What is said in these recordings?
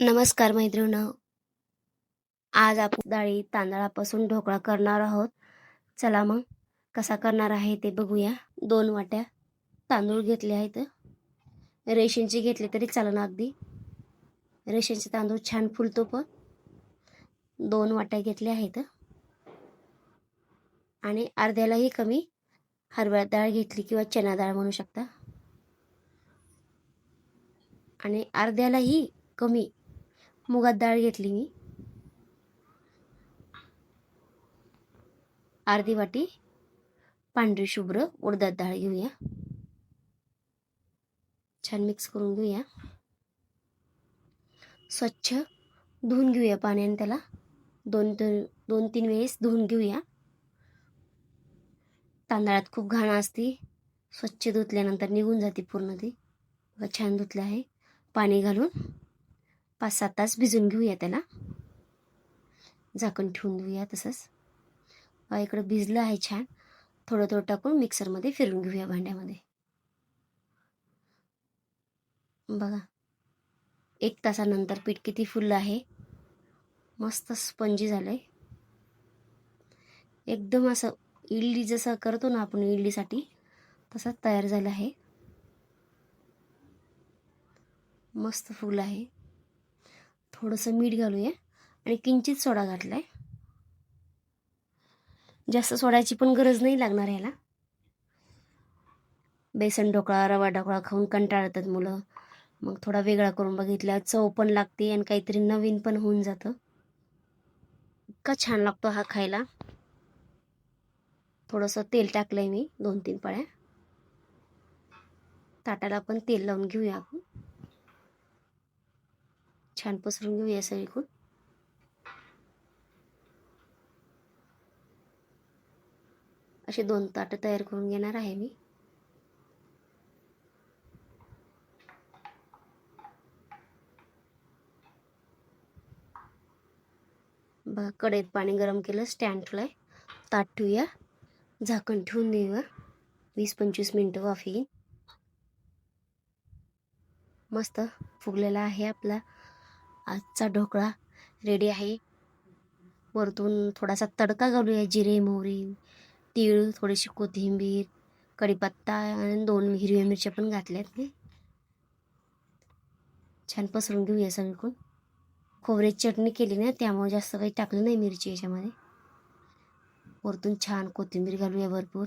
नमस्कार मैत्रिणी आज आपण डाळी तांदळापासून ढोकळा करणार आहोत. चला मग कसा करणार आहे ते बघूया. दोन वाट्या तांदूळ घेतले आहेत. रेशनचे घेतले तरी चालणार अगदी. रेशनचे तांदूळ छान फुलतो पण. दोन वाट्या घेतल्या आहेत. आणि अर्ध्यालाही कमी हरभरा डाळ घेतली किंवा चना डाळ म्हणू शकता. आणि अर्ध्यालाही कमी मुगात डाळ घेतली मी. अर्धी वाटी पांढरी शुभ्र उडदात डाळ घेऊया. छान मिक्स करून घेऊया. स्वच्छ धुवून घेऊया पाण्याने त्याला. दोन दोन तीन वेळेस धुवून घेऊया. तांदळात खूप घाण असते. स्वच्छ धुतल्यानंतर निघून जाते पूर्ण ती. बघा छान धुतलं आहे. पाणी घालून. पाच सात तास भिजून घेऊया त्याला झाकण ठेवून देऊया तसंच. इकडं भिजलं आहे छान. थोडं थोडं टाकून मिक्सरमध्ये फिरून घेऊया भांड्यामध्ये. बघा. एक तासानंतर पीठ किती फुललं आहे. मस्त स्पंजी झालंय. एकदम असं इडली जसं करतो ना आपण इडलीसाठी तसंच तयार झालं आहे. मस्त फुल आहे. थोडंसं मीठ घालूया आणि किंचित सोडा घातला आहे जास्त सोडायची पण गरज नाही लागणार ह्याला. बेसन ढोकळा रवा ढोकळा खाऊन कंटाळतात मुलं. मग थोडा वेगळा करून बघितला चव पण लागते आणि काहीतरी नवीन पण होऊन जातं. इतका छान लागतो हा खायला. थोडंसं तेल टाकलंय मी दोन तीन पळ्या. ताटाला पण तेल लावून घेऊया आपण. छान पसरून घेऊया सगळीकडून. असे दोन ताट तयार करून घेणार आहे मी. बघा कढईत पाणी गरम केलं स्टँड ठेवलाय. ताट ठेवूया. झाकण ठेवून देऊया वीस पंचवीस मिनटं वाफ येईल मस्त फुगलेला आहे आपला. आजचा ढोकळा रेडी आहे. वरतून थोडासा तडका घालूया जिरे मोहरी तीळ थोडीशी कोथिंबीर कढीपत्ता आणि दोन हिरव्या मिरच्या पण घातल्यात मी छान पसरून घेऊया सगळीकडून. खोबऱ्याची चटणी केली ना त्यामुळे जास्त काही टाकलं नाही मिरची याच्यामध्ये. वरतून छान कोथिंबीर घालूया भरपूर.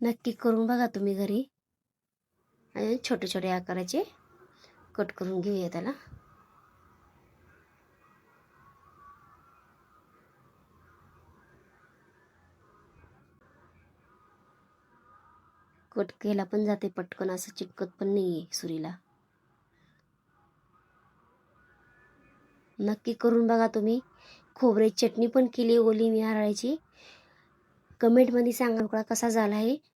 नक्की करून बघा तुम्ही घरी. आणि छोटे छोटे आकाराचे. कट करून घेऊया त्याला. कट केला पण जाते पटकन असं चिटकत पण नाही आहे सुरीला. नक्की करून बघा तुम्ही. खोबऱ्याची चटणी पण केली ओली मी नारळाची कमेंटमध्ये सांगा ढोकळा कसा झाला आहे.